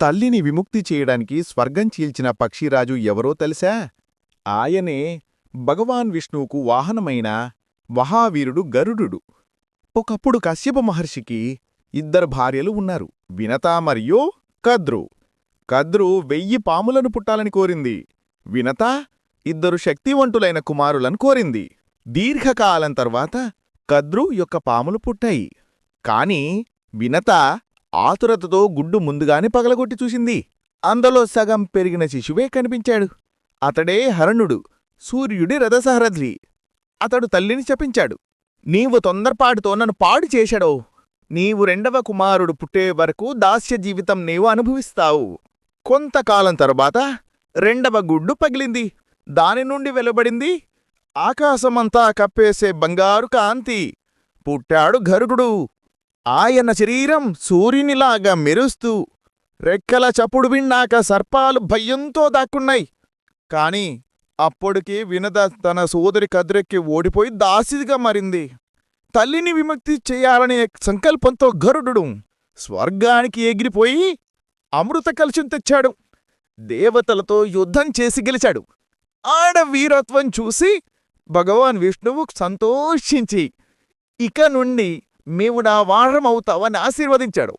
తల్లిని విముక్తి చేయడానికి స్వర్గం చీల్చిన పక్షిరాజు ఎవరో తెలుసా? ఆయనే భగవాన్ విష్ణువుకు వాహనమైన మహావీరుడు గరుడు ఒకప్పుడు కశ్యప మహర్షికి ఇద్దరు భార్యలు ఉన్నారు వినత మరియు కద్రు. కద్రు వెయ్యి పాములను పుట్టాలని కోరింది. వినత ఇద్దరు శక్తివంతులైన కుమారులను కోరింది. దీర్ఘకాలం తర్వాత కద్రు యొక్క పాములు పుట్టాయి. కాని వినత ఆతురతతో గుడ్డు ముందుగానే పగలగొట్టి చూసింది. అందులో సగం పెరిగిన శిశువే కనిపించాడు. అతడే హరణుడు సూర్యుడి రథసహరథి అతడు తల్లిని శపించాడు. నీవు తొందరపాటుతో నన్ను పాడు చేశాడో నీవు రెండవ కుమారుడు పుట్టే వరకు దాస్య జీవితం నీవు అనుభవిస్తావు. కొంతకాలం తరువాత రెండవ గుడ్డు పగిలింది. దాని నుండి వెలువడింది. ఆకాశమంతా కప్పేసే బంగారు కాంతి. పుట్టాడు గరుడు ఆయన శరీరం సూర్యునిలాగా మెరుస్తూ రెక్కల చప్పుడు విన్నాక సర్పాలు భయంతో దాక్కున్నాయి. కాని అప్పటికి వినద తన సోదరి కద్రెక్కి ఓడిపోయి దాసిదిగా మారింది. తల్లిని విముక్తి చేయాలనే సంకల్పంతో గరుడు స్వర్గానికి ఎగిరిపోయి అమృత కలుషం తెచ్చాడు. దేవతలతో యుద్ధం చేసి గెలిచాడు. ఆడ వీరత్వం చూసి భగవాన్ విష్ణువు సంతోషించి ఇక నుండి మేము నా వారమవుతావని ఆశీర్వదించాడు.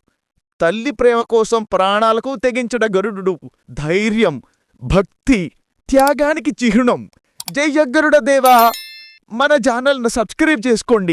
తల్లి ప్రేమ కోసం ప్రాణాలకు తెగించడ గరుడు ధైర్యం భక్తి త్యాగానికి చిహ్నం. జై దేవా మన ఛానల్ను సబ్స్క్రైబ్ చేసుకోండి.